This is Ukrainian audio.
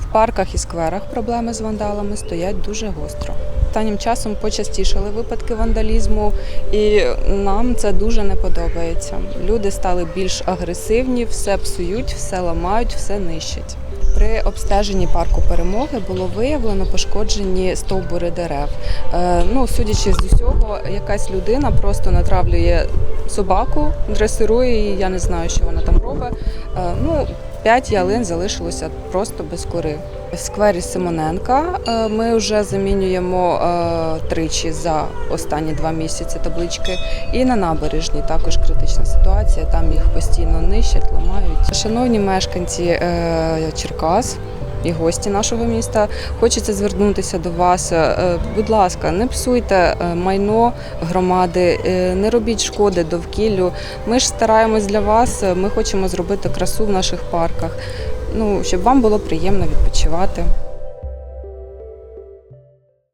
В парках і скверах проблеми з вандалами стоять дуже гостро. Останнім часом почастішали випадки вандалізму, і нам це дуже не подобається. Люди стали більш агресивні, все псують, все ламають, все нищать. При обстеженні парку перемоги було виявлено пошкоджені стовбури дерев. Е, ну, судячи з усього, якась людина просто натравлює собаку, дресирує її, я не знаю, що вона там робить. Е, ну, П'ять ялин залишилося просто без кори. В сквері Симоненка е, ми вже замінюємо е, тричі за останні два місяці таблички. І на набережній також критична ситуація. Там їх постійно нищать, ламають. Шановні мешканці е, Черкас. І гості нашого міста хочеться звернутися до вас. Е, Будь ласка, не псуйте е, майно громади, е, не робіть шкоди довкіллю. Ми ж стараємось для вас. Ми хочемо зробити красу в наших парках. Ну щоб вам було приємно відпочивати.